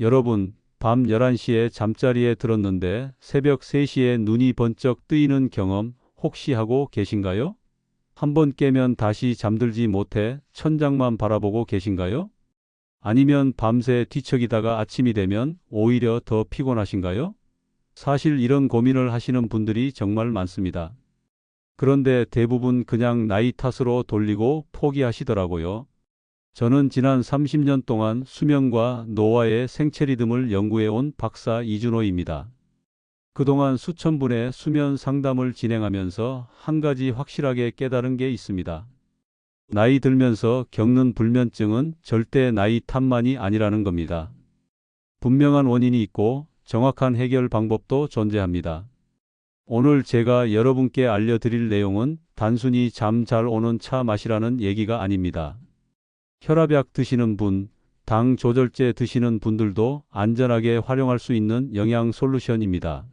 여러분, 밤 11시에 잠자리에 들었는데 새벽 3시에 눈이 번쩍 뜨이는 경험 혹시 하고 계신가요? 한번 깨면 다시 잠들지 못해 천장만 바라보고 계신가요? 아니면 밤새 뒤척이다가 아침이 되면 오히려 더 피곤하신가요? 사실 이런 고민을 하시는 분들이 정말 많습니다. 그런데 대부분 그냥 나이 탓으로 돌리고 포기하시더라고요. 저는 지난 30년 동안 수면과 노화의 생체 리듬을 연구해온 박사 이준호입니다. 그동안 수천 분의 수면 상담을 진행하면서 한 가지 확실하게 깨달은 게 있습니다. 나이 들면서 겪는 불면증은 절대 나이 탓만이 아니라는 겁니다. 분명한 원인이 있고 정확한 해결 방법도 존재합니다. 오늘 제가 여러분께 알려드릴 내용은 단순히 잠 잘 오는 차 마시라는 얘기가 아닙니다. 혈압약 드시는 분, 당 조절제 드시는 분들도 안전하게 활용할 수 있는 영양 솔루션입니다.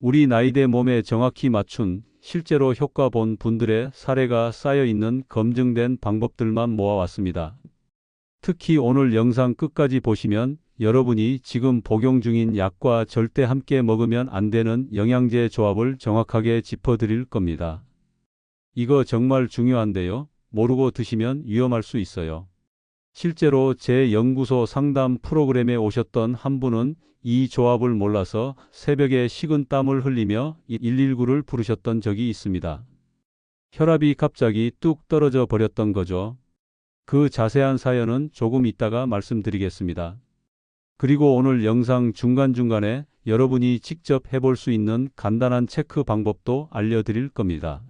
우리 나이대 몸에 정확히 맞춘 실제로 효과 본 분들의 사례가 쌓여 있는 검증된 방법들만 모아왔습니다. 특히 오늘 영상 끝까지 보시면 여러분이 지금 복용 중인 약과 절대 함께 먹으면 안 되는 영양제 조합을 정확하게 짚어드릴 겁니다. 이거 정말 중요한데요. 모르고 드시면 위험할 수 있어요. 실제로 제 연구소 상담 프로그램에 오셨던 한 분은 이 조합을 몰라서 새벽에 식은 땀을 흘리며 119를 부르셨던 적이 있습니다. 혈압이 갑자기 뚝 떨어져 버렸던 거죠. 그 자세한 사연은 조금 이따가 말씀드리겠습니다. 그리고 오늘 영상 중간중간에 여러분이 직접 해볼 수 있는 간단한 체크 방법도 알려드릴 겁니다.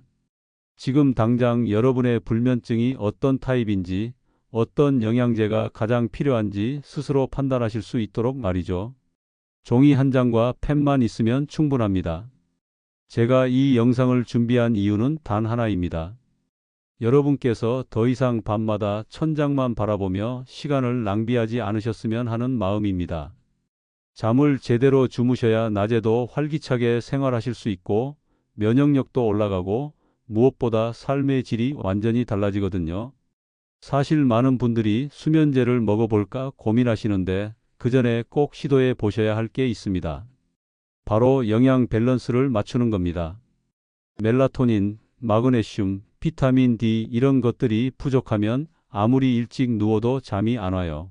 지금 당장 여러분의 불면증이 어떤 타입인지, 어떤 영양제가 가장 필요한지 스스로 판단하실 수 있도록 말이죠. 종이 한 장과 펜만 있으면 충분합니다. 제가 이 영상을 준비한 이유는 단 하나입니다. 여러분께서 더 이상 밤마다 천장만 바라보며 시간을 낭비하지 않으셨으면 하는 마음입니다. 잠을 제대로 주무셔야 낮에도 활기차게 생활하실 수 있고 면역력도 올라가고 무엇보다 삶의 질이 완전히 달라지거든요. 사실 많은 분들이 수면제를 먹어볼까 고민하시는데 그 전에 꼭 시도해 보셔야 할 게 있습니다. 바로 영양 밸런스를 맞추는 겁니다. 멜라토닌, 마그네슘, 비타민 D 이런 것들이 부족하면 아무리 일찍 누워도 잠이 안 와요.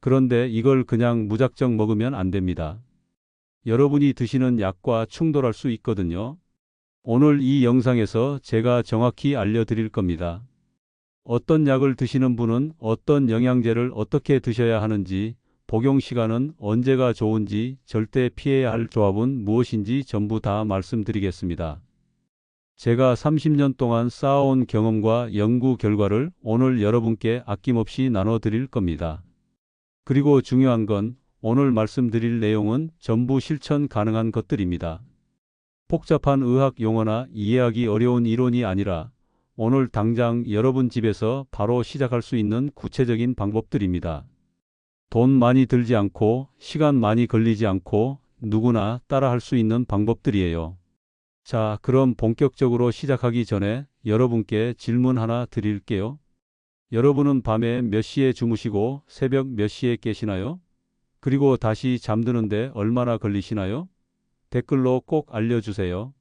그런데 이걸 그냥 무작정 먹으면 안 됩니다. 여러분이 드시는 약과 충돌할 수 있거든요. 오늘 이 영상에서 제가 정확히 알려드릴 겁니다. 어떤 약을 드시는 분은 어떤 영양제를 어떻게 드셔야 하는지, 복용 시간은 언제가 좋은지, 절대 피해야 할 조합은 무엇인지 전부 다 말씀드리겠습니다. 제가 30년 동안 쌓아온 경험과 연구 결과를 오늘 여러분께 아낌없이 나눠드릴 겁니다. 그리고 중요한 건 오늘 말씀드릴 내용은 전부 실천 가능한 것들입니다. 복잡한 의학 용어나 이해하기 어려운 이론이 아니라 오늘 당장 여러분 집에서 바로 시작할 수 있는 구체적인 방법들입니다. 돈 많이 들지 않고 시간 많이 걸리지 않고 누구나 따라 할 수 있는 방법들이에요. 자, 그럼 본격적으로 시작하기 전에 여러분께 질문 하나 드릴게요. 여러분은 밤에 몇 시에 주무시고 새벽 몇 시에 깨시나요? 그리고 다시 잠드는데 얼마나 걸리시나요? 댓글로 꼭 알려주세요.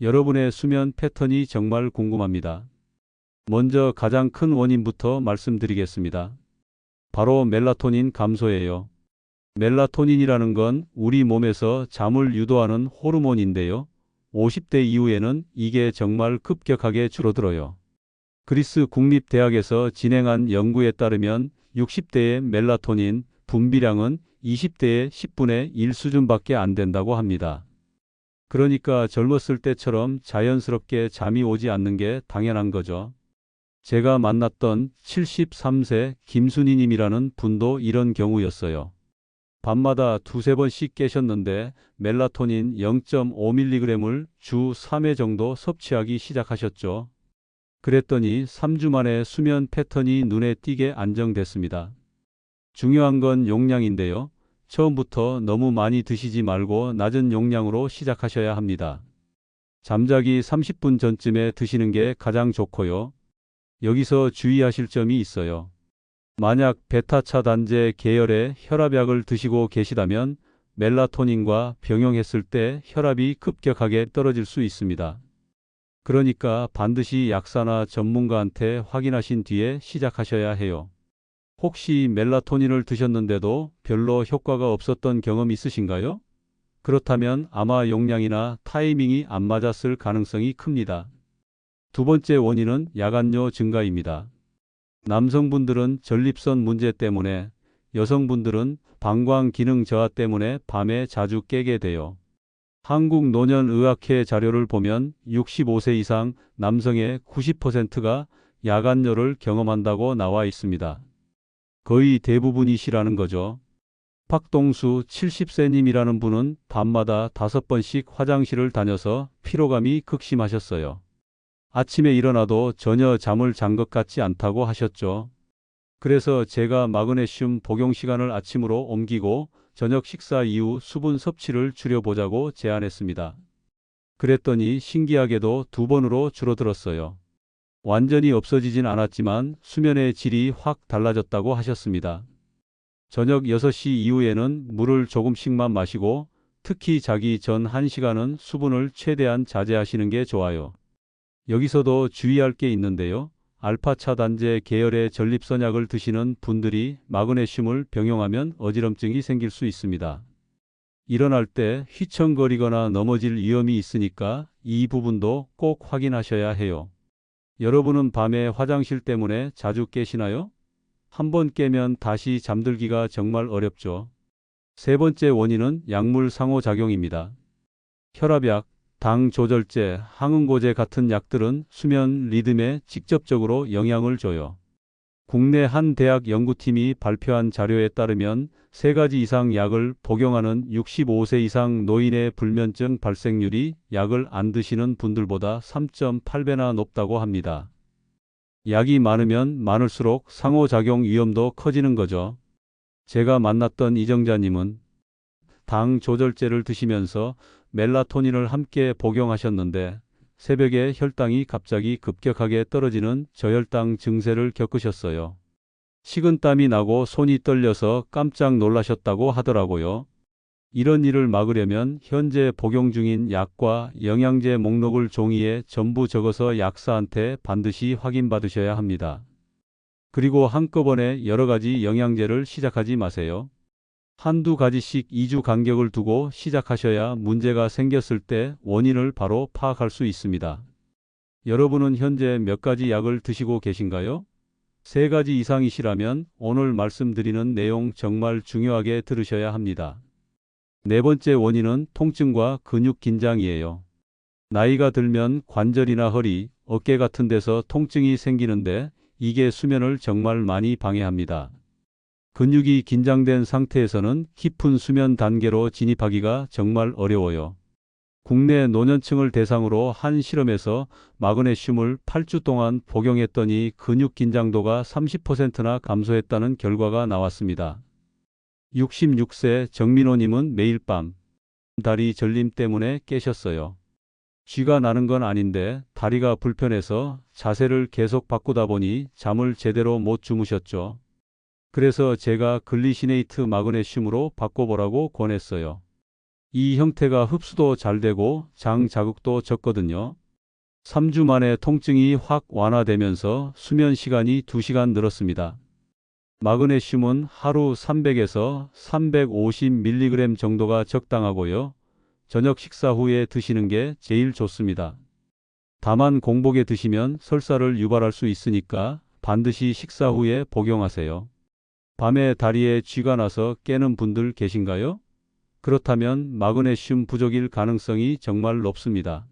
여러분의 수면 패턴이 정말 궁금합니다. 먼저 가장 큰 원인부터 말씀드리겠습니다. 바로 멜라토닌 감소예요. 멜라토닌이라는 건 우리 몸에서 잠을 유도하는 호르몬인데요. 50대 이후에는 이게 정말 급격하게 줄어들어요. 그리스 국립대학에서 진행한 연구에 따르면 60대의 멜라토닌 분비량은 20대의 10분의 1 수준밖에 안 된다고 합니다. 그러니까 젊었을 때처럼 자연스럽게 잠이 오지 않는 게 당연한 거죠. 제가 만났던 73세 김순희님이라는 분도 이런 경우였어요. 밤마다 두세 번씩 깨셨는데 멜라토닌 0.5mg을 주 3회 정도 섭취하기 시작하셨죠. 그랬더니 3주 만에 수면 패턴이 눈에 띄게 안정됐습니다. 중요한 건 용량인데요. 처음부터 너무 많이 드시지 말고 낮은 용량으로 시작하셔야 합니다. 잠자기 30분 전쯤에 드시는 게 가장 좋고요. 여기서 주의하실 점이 있어요. 만약 베타 차단제 계열의 혈압약을 드시고 계시다면 멜라토닌과 병용했을 때 혈압이 급격하게 떨어질 수 있습니다. 그러니까 반드시 약사나 전문가한테 확인하신 뒤에 시작하셔야 해요. 혹시 멜라토닌을 드셨는데도 별로 효과가 없었던 경험 있으신가요? 그렇다면 아마 용량이나 타이밍이 안 맞았을 가능성이 큽니다. 두 번째 원인은 야간뇨 증가입니다. 남성분들은 전립선 문제 때문에, 여성분들은 방광 기능 저하 때문에 밤에 자주 깨게 돼요. 한국노년의학회 자료를 보면 65세 이상 남성의 90%가 야간뇨를 경험한다고 나와 있습니다. 거의 대부분이시라는 거죠. 박동수 70세님이라는 분은 밤마다 다섯 번씩 화장실을 다녀서 피로감이 극심하셨어요. 아침에 일어나도 전혀 잠을 잔 것 같지 않다고 하셨죠. 그래서 제가 마그네슘 복용 시간을 아침으로 옮기고 저녁 식사 이후 수분 섭취를 줄여보자고 제안했습니다. 그랬더니 신기하게도 두 번으로 줄어들었어요. 완전히 없어지진 않았지만 수면의 질이 확 달라졌다고 하셨습니다. 저녁 6시 이후에는 물을 조금씩만 마시고 특히 자기 전 1시간은 수분을 최대한 자제하시는 게 좋아요. 여기서도 주의할 게 있는데요. 알파 차단제 계열의 전립선약을 드시는 분들이 마그네슘을 병용하면 어지럼증이 생길 수 있습니다. 일어날 때 휘청거리거나 넘어질 위험이 있으니까 이 부분도 꼭 확인하셔야 해요. 여러분은 밤에 화장실 때문에 자주 깨시나요? 한번 깨면 다시 잠들기가 정말 어렵죠. 세 번째 원인은 약물 상호작용입니다. 혈압약, 당 조절제, 항응고제 같은 약들은 수면 리듬에 직접적으로 영향을 줘요. 국내 한 대학 연구팀이 발표한 자료에 따르면 세 가지 이상 약을 복용하는 65세 이상 노인의 불면증 발생률이 약을 안 드시는 분들보다 3.8배나 높다고 합니다. 약이 많으면 많을수록 상호작용 위험도 커지는 거죠. 제가 만났던 이정자님은 당 조절제를 드시면서 멜라토닌을 함께 복용하셨는데 새벽에 혈당이 갑자기 급격하게 떨어지는 저혈당 증세를 겪으셨어요. 식은땀이 나고 손이 떨려서 깜짝 놀라셨다고 하더라고요. 이런 일을 막으려면 현재 복용 중인 약과 영양제 목록을 종이에 전부 적어서 약사한테 반드시 확인받으셔야 합니다. 그리고 한꺼번에 여러 가지 영양제를 시작하지 마세요. 한두 가지씩 2주 간격을 두고 시작하셔야 문제가 생겼을 때 원인을 바로 파악할 수 있습니다. 여러분은 현재 몇 가지 약을 드시고 계신가요? 세 가지 이상이시라면 오늘 말씀드리는 내용 정말 중요하게 들으셔야 합니다. 네 번째 원인은 통증과 근육 긴장이에요. 나이가 들면 관절이나 허리, 어깨 같은 데서 통증이 생기는데 이게 수면을 정말 많이 방해합니다. 근육이 긴장된 상태에서는 깊은 수면 단계로 진입하기가 정말 어려워요. 국내 노년층을 대상으로 한 실험에서 마그네슘을 8주 동안 복용했더니 근육 긴장도가 30%나 감소했다는 결과가 나왔습니다. 66세 정민호님은 매일 밤 다리 절림 때문에 깨셨어요. 쥐가 나는 건 아닌데 다리가 불편해서 자세를 계속 바꾸다 보니 잠을 제대로 못 주무셨죠. 그래서 제가 글리시네이트 마그네슘으로 바꿔보라고 권했어요. 이 형태가 흡수도 잘 되고 장 자극도 적거든요. 3주 만에 통증이 확 완화되면서 수면 시간이 2시간 늘었습니다. 마그네슘은 하루 300에서 350mg 정도가 적당하고요. 저녁 식사 후에 드시는 게 제일 좋습니다. 다만 공복에 드시면 설사를 유발할 수 있으니까 반드시 식사 후에 복용하세요. 밤에 다리에 쥐가 나서 깨는 분들 계신가요? 그렇다면 마그네슘 부족일 가능성이 정말 높습니다.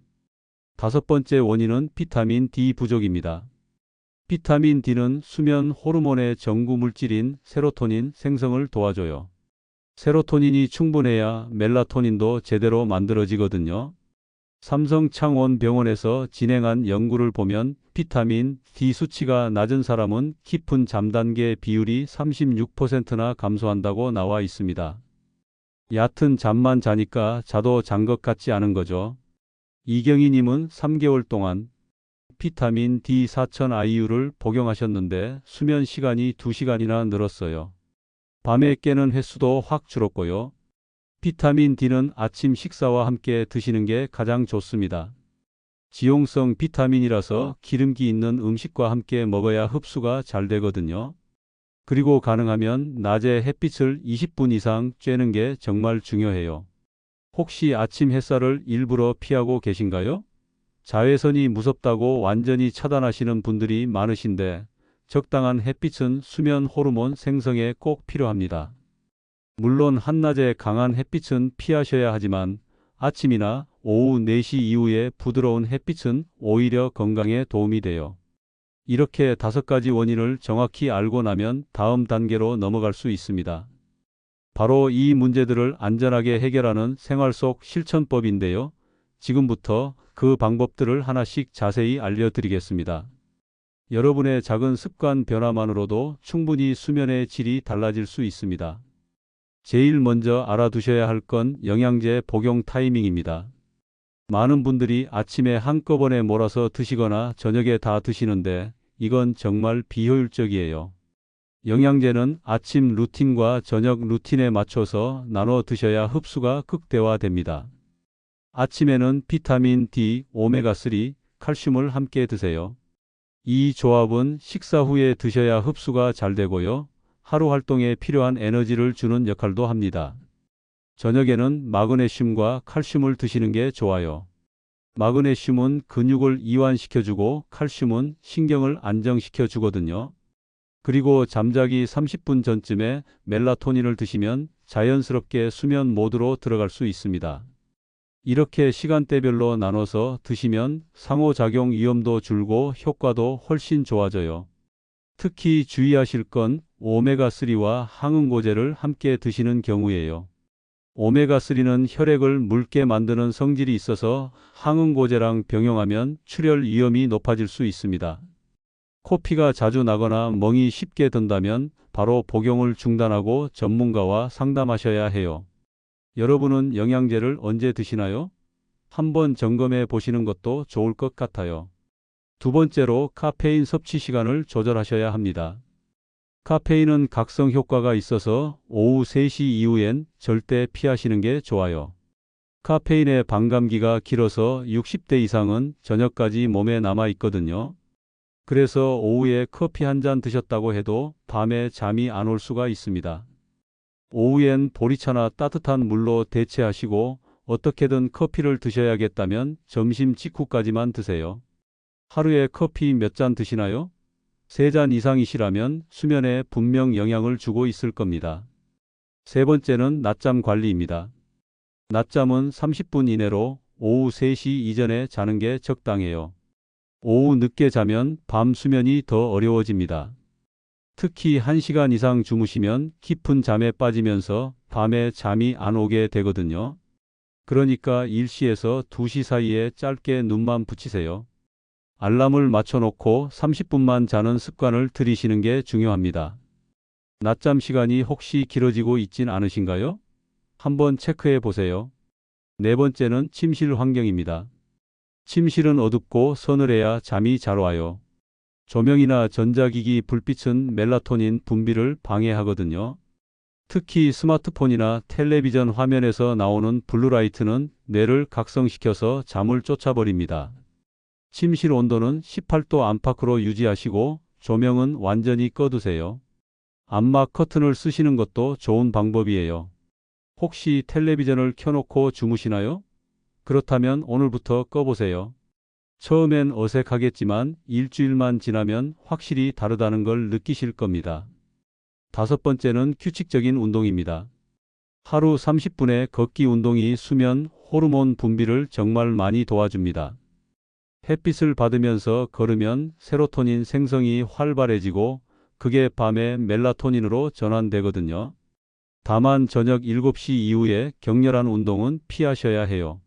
다섯 번째 원인은 비타민 D 부족입니다. 비타민 D는 수면 호르몬의 전구 물질인 세로토닌 생성을 도와줘요. 세로토닌이 충분해야 멜라토닌도 제대로 만들어지거든요. 삼성창원병원에서 진행한 연구를 보면 비타민 D 수치가 낮은 사람은 깊은 잠단계 비율이 36%나 감소한다고 나와 있습니다. 얕은 잠만 자니까 자도 잔 것 같지 않은 거죠. 이경희님은 3개월 동안 비타민 D 4000 IU를 복용하셨는데 수면 시간이 2시간이나 늘었어요. 밤에 깨는 횟수도 확 줄었고요. 비타민 D는 아침 식사와 함께 드시는 게 가장 좋습니다. 지용성 비타민이라서 기름기 있는 음식과 함께 먹어야 흡수가 잘 되거든요. 그리고 가능하면 낮에 햇빛을 20분 이상 쬐는 게 정말 중요해요. 혹시 아침 햇살을 일부러 피하고 계신가요? 자외선이 무섭다고 완전히 차단하시는 분들이 많으신데 적당한 햇빛은 수면 호르몬 생성에 꼭 필요합니다. 물론 한낮에 강한 햇빛은 피하셔야 하지만 아침이나 오후 4시 이후에 부드러운 햇빛은 오히려 건강에 도움이 돼요. 이렇게 다섯 가지 원인을 정확히 알고 나면 다음 단계로 넘어갈 수 있습니다. 바로 이 문제들을 안전하게 해결하는 생활 속 실천법인데요. 지금부터 그 방법들을 하나씩 자세히 알려드리겠습니다. 여러분의 작은 습관 변화만으로도 충분히 수면의 질이 달라질 수 있습니다. 제일 먼저 알아두셔야 할 건 영양제 복용 타이밍입니다. 많은 분들이 아침에 한꺼번에 몰아서 드시거나 저녁에 다 드시는데 이건 정말 비효율적이에요. 영양제는 아침 루틴과 저녁 루틴에 맞춰서 나눠 드셔야 흡수가 극대화됩니다. 아침에는 비타민 D, 오메가3, 칼슘을 함께 드세요. 이 조합은 식사 후에 드셔야 흡수가 잘 되고요. 하루 활동에 필요한 에너지를 주는 역할도 합니다. 저녁에는 마그네슘과 칼슘을 드시는 게 좋아요. 마그네슘은 근육을 이완시켜주고 칼슘은 신경을 안정시켜 주거든요. 그리고 잠자기 30분 전쯤에 멜라토닌을 드시면 자연스럽게 수면 모드로 들어갈 수 있습니다. 이렇게 시간대별로 나눠서 드시면 상호작용 위험도 줄고 효과도 훨씬 좋아져요. 특히 주의하실 건 오메가3와 항응고제를 함께 드시는 경우예요. 오메가3는 혈액을 묽게 만드는 성질이 있어서 항응고제랑 병용하면 출혈 위험이 높아질 수 있습니다. 코피가 자주 나거나 멍이 쉽게 든다면 바로 복용을 중단하고 전문가와 상담하셔야 해요. 여러분은 영양제를 언제 드시나요? 한번 점검해 보시는 것도 좋을 것 같아요. 두 번째로 카페인 섭취 시간을 조절하셔야 합니다. 카페인은 각성 효과가 있어서 오후 3시 이후엔 절대 피하시는 게 좋아요. 카페인의 반감기가 길어서 60대 이상은 저녁까지 몸에 남아 있거든요. 그래서 오후에 커피 한 잔 드셨다고 해도 밤에 잠이 안 올 수가 있습니다. 오후엔 보리차나 따뜻한 물로 대체하시고 어떻게든 커피를 드셔야겠다면 점심 직후까지만 드세요. 하루에 커피 몇 잔 드시나요? 세 잔 이상이시라면 수면에 분명 영향을 주고 있을 겁니다. 세 번째는 낮잠 관리입니다. 낮잠은 30분 이내로 오후 3시 이전에 자는 게 적당해요. 오후 늦게 자면 밤 수면이 더 어려워집니다. 특히 1시간 이상 주무시면 깊은 잠에 빠지면서 밤에 잠이 안 오게 되거든요. 그러니까 1시에서 2시 사이에 짧게 눈만 붙이세요. 알람을 맞춰놓고 30분만 자는 습관을 들이시는 게 중요합니다. 낮잠 시간이 혹시 길어지고 있진 않으신가요? 한번 체크해 보세요. 네 번째는 침실 환경입니다. 침실은 어둡고 서늘해야 잠이 잘 와요. 조명이나 전자기기 불빛은 멜라토닌 분비를 방해하거든요. 특히 스마트폰이나 텔레비전 화면에서 나오는 블루라이트는 뇌를 각성시켜서 잠을 쫓아버립니다. 침실 온도는 18도 안팎으로 유지하시고 조명은 완전히 꺼두세요. 암막 커튼을 쓰시는 것도 좋은 방법이에요. 혹시 텔레비전을 켜놓고 주무시나요? 그렇다면 오늘부터 꺼보세요. 처음엔 어색하겠지만 일주일만 지나면 확실히 다르다는 걸 느끼실 겁니다. 다섯 번째는 규칙적인 운동입니다. 하루 30분의 걷기 운동이 수면 호르몬 분비를 정말 많이 도와줍니다. 햇빛을 받으면서 걸으면 세로토닌 생성이 활발해지고 그게 밤에 멜라토닌으로 전환되거든요. 다만 저녁 7시 이후에 격렬한 운동은 피하셔야 해요.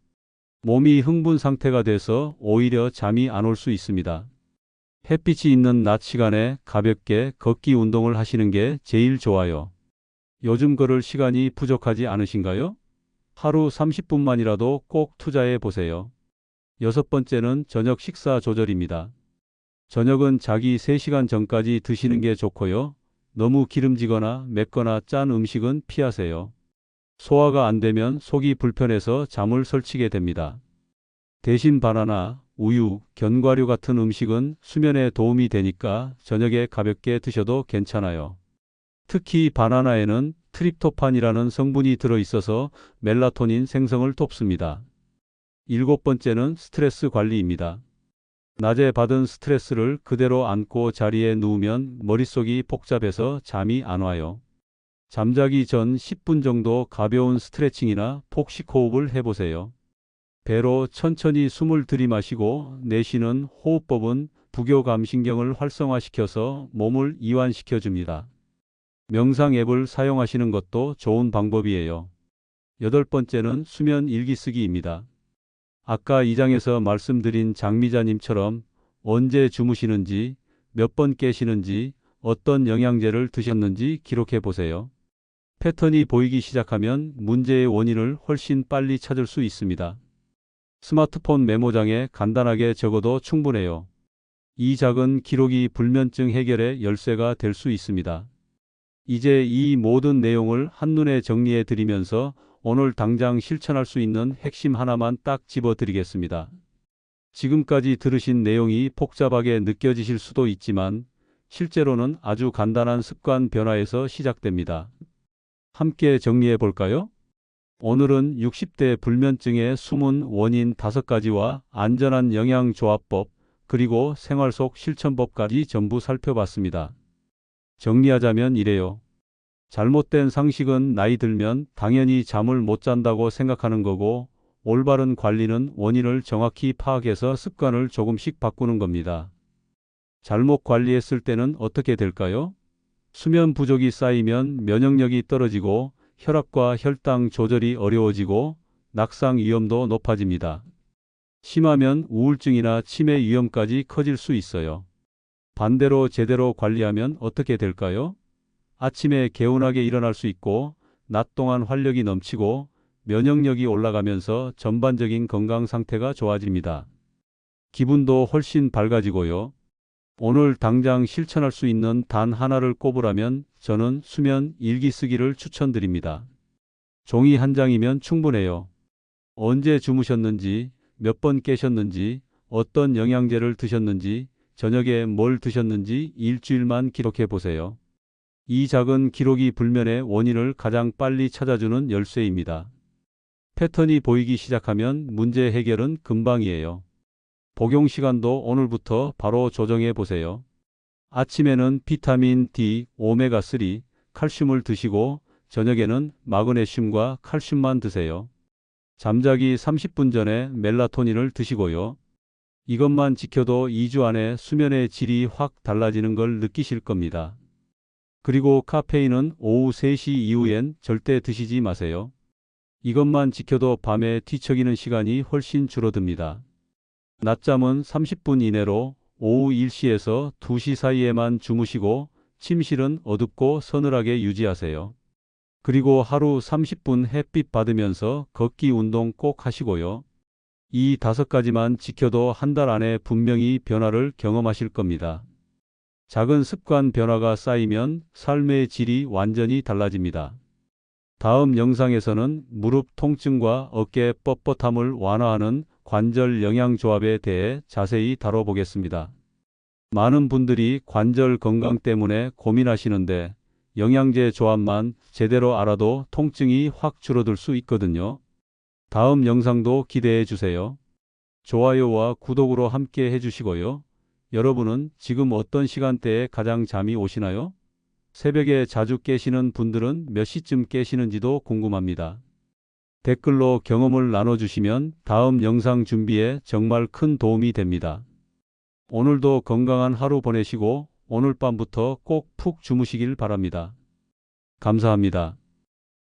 몸이 흥분 상태가 돼서 오히려 잠이 안 올 수 있습니다. 햇빛이 있는 낮 시간에 가볍게 걷기 운동을 하시는 게 제일 좋아요. 요즘 걸을 시간이 부족하지 않으신가요? 하루 30분만이라도 꼭 투자해 보세요. 여섯 번째는 저녁 식사 조절입니다. 저녁은 자기 3시간 전까지 드시는 게 좋고요. 너무 기름지거나 맵거나 짠 음식은 피하세요. 소화가 안 되면 속이 불편해서 잠을 설치게 됩니다. 대신 바나나, 우유, 견과류 같은 음식은 수면에 도움이 되니까 저녁에 가볍게 드셔도 괜찮아요. 특히 바나나에는 트립토판이라는 성분이 들어 있어서 멜라토닌 생성을 돕습니다. 일곱 번째는 스트레스 관리입니다. 낮에 받은 스트레스를 그대로 안고 자리에 누우면 머릿속이 복잡해서 잠이 안 와요. 잠자기 전 10분 정도 가벼운 스트레칭이나 폭식 호흡을 해보세요. 배로 천천히 숨을 들이마시고 내쉬는 호흡법은 부교감신경을 활성화시켜서 몸을 이완시켜 줍니다. 명상 앱을 사용하시는 것도 좋은 방법이에요. 여덟 번째는 수면 일기 쓰기입니다. 아까 이장에서 말씀드린 장미자님처럼 언제 주무시는지, 몇 번 깨시는지, 어떤 영양제를 드셨는지 기록해 보세요. 패턴이 보이기 시작하면 문제의 원인을 훨씬 빨리 찾을 수 있습니다. 스마트폰 메모장에 간단하게 적어도 충분해요. 이 작은 기록이 불면증 해결의 열쇠가 될 수 있습니다. 이제 이 모든 내용을 한눈에 정리해 드리면서 오늘 당장 실천할 수 있는 핵심 하나만 딱 집어 드리겠습니다. 지금까지 들으신 내용이 복잡하게 느껴지실 수도 있지만 실제로는 아주 간단한 습관 변화에서 시작됩니다. 함께 정리해 볼까요? 오늘은 60대 불면증의 숨은 원인 5가지와 안전한 영양 조합법, 그리고 생활 속 실천법까지 전부 살펴봤습니다. 정리하자면 이래요. 잘못된 상식은 나이 들면 당연히 잠을 못 잔다고 생각하는 거고, 올바른 관리는 원인을 정확히 파악해서 습관을 조금씩 바꾸는 겁니다. 잘못 관리했을 때는 어떻게 될까요? 수면 부족이 쌓이면 면역력이 떨어지고 혈압과 혈당 조절이 어려워지고 낙상 위험도 높아집니다. 심하면 우울증이나 치매 위험까지 커질 수 있어요. 반대로 제대로 관리하면 어떻게 될까요? 아침에 개운하게 일어날 수 있고 낮 동안 활력이 넘치고 면역력이 올라가면서 전반적인 건강 상태가 좋아집니다. 기분도 훨씬 밝아지고요. 오늘 당장 실천할 수 있는 단 하나를 꼽으라면 저는 수면 일기 쓰기를 추천드립니다. 종이 한 장이면 충분해요. 언제 주무셨는지, 몇 번 깨셨는지, 어떤 영양제를 드셨는지, 저녁에 뭘 드셨는지 일주일만 기록해 보세요. 이 작은 기록이 불면의 원인을 가장 빨리 찾아주는 열쇠입니다. 패턴이 보이기 시작하면 문제 해결은 금방이에요. 복용 시간도 오늘부터 바로 조정해 보세요. 아침에는 비타민 D, 오메가3, 칼슘을 드시고 저녁에는 마그네슘과 칼슘만 드세요. 잠자기 30분 전에 멜라토닌을 드시고요. 이것만 지켜도 2주 안에 수면의 질이 확 달라지는 걸 느끼실 겁니다. 그리고 카페인은 오후 3시 이후엔 절대 드시지 마세요. 이것만 지켜도 밤에 뒤척이는 시간이 훨씬 줄어듭니다. 낮잠은 30분 이내로 오후 1시에서 2시 사이에만 주무시고 침실은 어둡고 서늘하게 유지하세요. 그리고 하루 30분 햇빛 받으면서 걷기 운동 꼭 하시고요. 이 다섯 가지만 지켜도 한 달 안에 분명히 변화를 경험하실 겁니다. 작은 습관 변화가 쌓이면 삶의 질이 완전히 달라집니다. 다음 영상에서는 무릎 통증과 어깨 뻣뻣함을 완화하는 관절 영양 조합에 대해 자세히 다뤄보겠습니다. 많은 분들이 관절 건강 때문에 고민하시는데 영양제 조합만 제대로 알아도 통증이 확 줄어들 수 있거든요. 다음 영상도 기대해 주세요. 좋아요와 구독으로 함께 해주시고요. 여러분은 지금 어떤 시간대에 가장 잠이 오시나요? 새벽에 자주 깨시는 분들은 몇 시쯤 깨시는지도 궁금합니다. 댓글로 경험을 나눠주시면 다음 영상 준비에 정말 큰 도움이 됩니다. 오늘도 건강한 하루 보내시고 오늘 밤부터 꼭 푹 주무시길 바랍니다. 감사합니다.